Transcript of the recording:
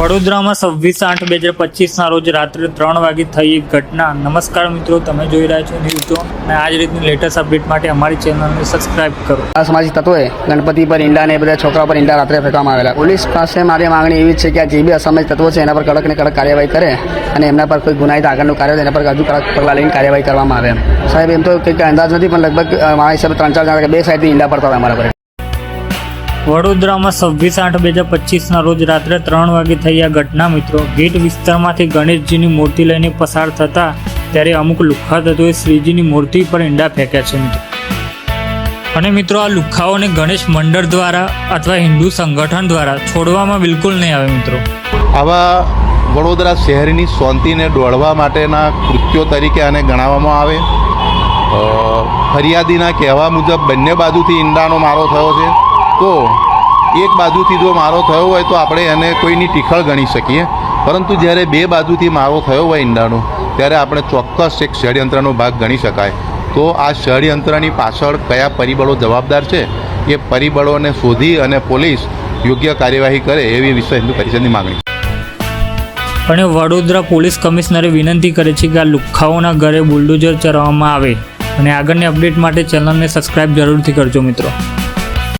વડોદરામાં છવ્વીસ આઠ બે હજાર પચીસના રોજ રાત્રે ત્રણ વાગે થઈ ઘટના. નમસ્કાર મિત્રો, તમે જોઈ રહ્યા છો ન્યૂઝ જો અને આ જ રીતની લેટેસ્ટ અપડેટ માટે અમારી ચેનલને સબસ્ક્રાઇબ કરો. અસામાજિક તત્વોએ ગણપતિ પર ઈંડા ને બધા છોકરા પર ઈંડા રાત્રે ફેંકવામાં આવેલા. પોલીસ પાસે મારી માંગણી એવી છે કે આ જે બી અસામાજિક તત્વો છે એના પર કડક ને કડક કાર્યવાહી કરે અને એમના પર કોઈ ગુનાહિત આગળનું કાર્ય એના પર હજુ કડક પગલાં લઈને કાર્યવાહી કરવામાં આવે સાહેબ, એમ તો કંઈક અંદાજ નથી, પણ લગભગ મારા હિસાબે ત્રણ ચાર જણા બે સાઈડથી ઈંડા પડતા હોય અમારા પર. વડોદરામાં છવ્વીસ આઠ બે હજાર પચીસના રોજ રાત્રે ત્રણ વાગે આ ઘટના, મિત્રો. ગેટ વિસ્તારમાંથી ગણેશજીની મૂર્તિ લઈને પસાર થતા ત્યારે અમુક લુખ્ખા તત્વોએ શ્રીજીની મૂર્તિ પર ઈંડા ફેંક્યા છે, મિત્રો. અને મિત્રો, આ લુખ્ખાઓને ગણેશ મંડળ દ્વારા અથવા હિન્દુ સંગઠન દ્વારા છોડવામાં બિલકુલ નહીં આવે, મિત્રો. આવા વડોદરા શહેરની શાંતિને દોડવા માટેના કૃત્યો તરીકે આને ગણાવવામાં આવે. ફરિયાદીના કહેવા મુજબ બંને બાજુથી ઈંડાનો મારો થયો છે. તો એક બાજુથી જો મારો થયો હોય તો આપણે એને કોઈની ટીખળ ગણી શકીએ. પરંતુ જ્યારે બે બાજુથી મારો થયો હોય ઈંડાનો ત્યારે આપણે ચોક્કસ એક ષડયંત્રનો ભાગ ગણી શકાય. તો આ ષડયંત્રની પાછળ કયા પરિબળો જવાબદાર છે? એ પરિબળોને શોધી અને પોલીસ યોગ્ય કાર્યવાહી કરે એવી વિશ્વ હિન્દુ પરિષદની માગણી અને વડોદરા પોલીસ કમિશનરે વિનંતી કરે છે કે આ લુખ્ખાઓના ઘરે બુલડોઝર ચલાવવામાં આવે. અને આગળની અપડેટ માટે ચેનલને સબસ્ક્રાઇબ જરૂરથી કરજો મિત્રો.